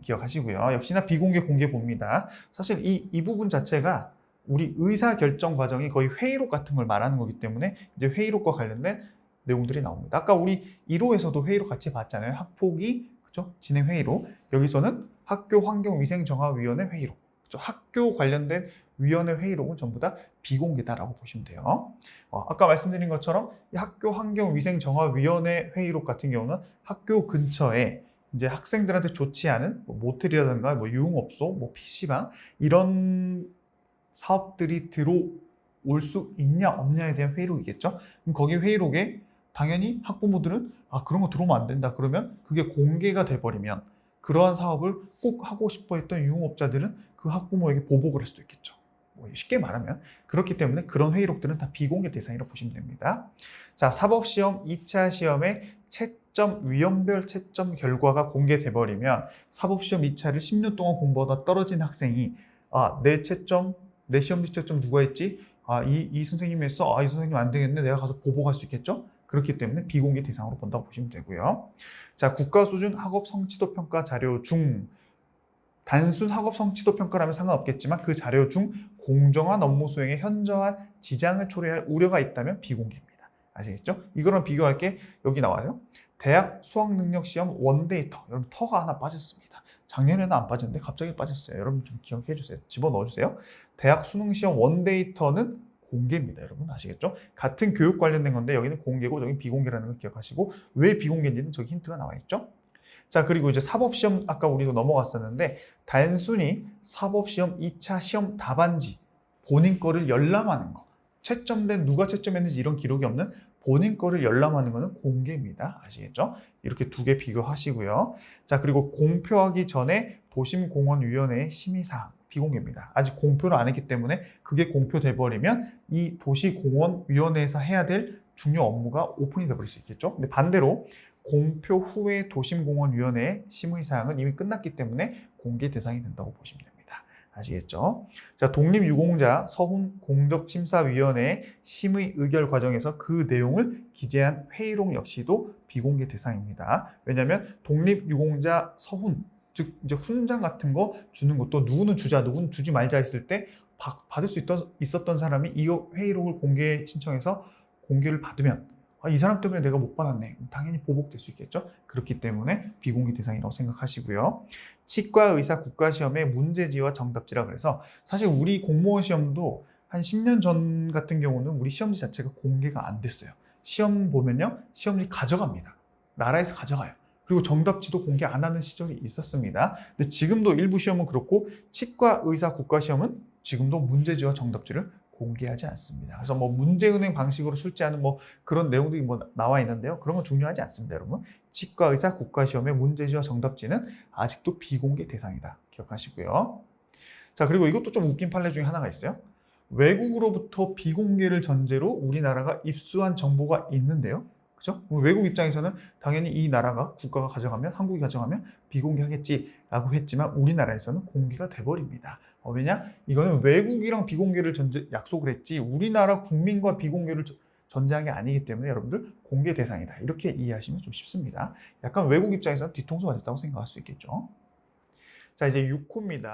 기억하시고요. 역시나 비공개 공개 봅니다. 사실 이, 이 부분 자체가 우리 의사 결정 과정이 거의 회의록 같은 걸 말하는 거기 때문에 이제 회의록과 관련된 내용들이 나옵니다. 아까 우리 1호에서도 회의록 같이 봤잖아요. 학폭위, 그죠? 진행 회의록. 여기서는 학교 환경위생정화위원회 회의록. 그죠? 학교 관련된 위원회 회의록은 전부 다 비공개다라고 보시면 돼요. 어, 아까 말씀드린 것처럼 이 학교 환경위생정화위원회 회의록 같은 경우는 학교 근처에 이제 학생들한테 좋지 않은 뭐 모텔이라든가 뭐 유흥업소, 뭐 PC방 이런 사업들이 들어올 수 있냐 없냐에 대한 회의록이겠죠. 그럼 거기 회의록에 당연히 학부모들은 아 그런 거 들어오면 안 된다 그러면 그게 공개가 돼버리면 그러한 사업을 꼭 하고 싶어 했던 유흥업자들은 그 학부모에게 보복을 할 수도 있겠죠. 뭐 쉽게 말하면 그렇기 때문에 그런 회의록들은 다 비공개 대상이라고 보시면 됩니다. 자 사법시험 2차 시험의 채 점 위험별 채점 결과가 공개돼 버리면 사법시험 2차를 10년 동안 공부하다 떨어진 학생이 아 내 채점 내 시험지 채점 누가 했지? 아이 이 선생님이 했어? 아이 선생님 안 되겠네 내가 가서 보복할 수 있겠죠? 그렇기 때문에 비공개 대상으로 본다고 보시면 되고요. 자 국가 수준 학업 성취도 평가 자료 중 단순 학업 성취도 평가라면 상관없겠지만 그 자료 중 공정한 업무 수행에 현저한 지장을 초래할 우려가 있다면 비공개입니다. 아시겠죠? 이거랑 비교할 게 여기 나와요. 대학 수학 능력 시험 원데이터. 여러분 터가 하나 빠졌습니다. 작년에는 안 빠졌는데 갑자기 빠졌어요. 여러분 좀 기억해 주세요. 집어 넣어 주세요. 대학 수능 시험 원데이터는 공개입니다. 여러분 아시겠죠? 같은 교육 관련된 건데 여기는 공개고 여기 비공개라는 걸 기억하시고 왜 비공개인지는 저기 힌트가 나와 있죠? 자, 그리고 이제 사법시험 아까 우리도 넘어갔었는데 단순히 사법시험 2차 시험 답안지 본인 거를 열람하는 거. 채점된 누가 채점했는지 이런 기록이 없는 본인 거를 열람하는 거는 공개입니다. 아시겠죠? 이렇게 두 개 비교하시고요. 자, 그리고 공표하기 전에 도심공원위원회의 심의사항 비공개입니다. 아직 공표를 안 했기 때문에 그게 공표돼 버리면 이 도시공원위원회에서 해야 될 중요 업무가 오픈이 돼 버릴 수 있겠죠. 근데 반대로 공표 후에 도심공원위원회 심의사항은 이미 끝났기 때문에 공개 대상이 된다고 보시면 됩니다. 아시겠죠? 자, 독립유공자 서훈 공적심사위원회 심의 의결 과정에서 그 내용을 기재한 회의록 역시도 비공개 대상입니다. 왜냐하면 독립유공자 서훈 즉 이제 훈장 같은 거 주는 것도 누구는 주자 누구는 주지 말자 했을 때 받- 받을 수 있던, 있었던 사람이 이 회의록을 공개 신청해서 공개를 받으면 아, 이 사람 때문에 내가 못 받았네. 당연히 보복될 수 있겠죠. 그렇기 때문에 비공개 대상이라고 생각하시고요. 치과 의사 국가 시험의 문제지와 정답지라 그래서 사실 우리 공무원 시험도 한 10년 전 같은 경우는 우리 시험지 자체가 공개가 안 됐어요. 시험 보면요. 시험지 가져갑니다. 나라에서 가져가요. 그리고 정답지도 공개 안 하는 시절이 있었습니다. 근데 지금도 일부 시험은 그렇고 치과 의사 국가 시험은 지금도 문제지와 정답지를 공개하지 않습니다. 그래서 뭐 문제은행 방식으로 출제하는 뭐 그런 내용들이 뭐 나와 있는데요. 그런 건 중요하지 않습니다, 여러분. 치과 의사 국가시험의 문제지와 정답지는 아직도 비공개 대상이다. 기억하시고요. 자, 그리고 이것도 좀 웃긴 판례 중에 하나가 있어요. 외국으로부터 비공개를 전제로 우리나라가 입수한 정보가 있는데요. 그죠? 외국 입장에서는 당연히 이 나라가 국가가 가져가면 한국이 가져가면 비공개하겠지라고 했지만 우리나라에서는 공개가 돼버립니다. 어, 왜냐? 이거는 외국이랑 비공개를 전제 약속을 했지 우리나라 국민과 비공개를 저- 전제한 게 아니기 때문에 여러분들 공개 대상이다. 이렇게 이해하시면 좀 쉽습니다. 약간 외국 입장에서는 뒤통수 맞았다고 생각할 수 있겠죠. 자 이제 6호입니다.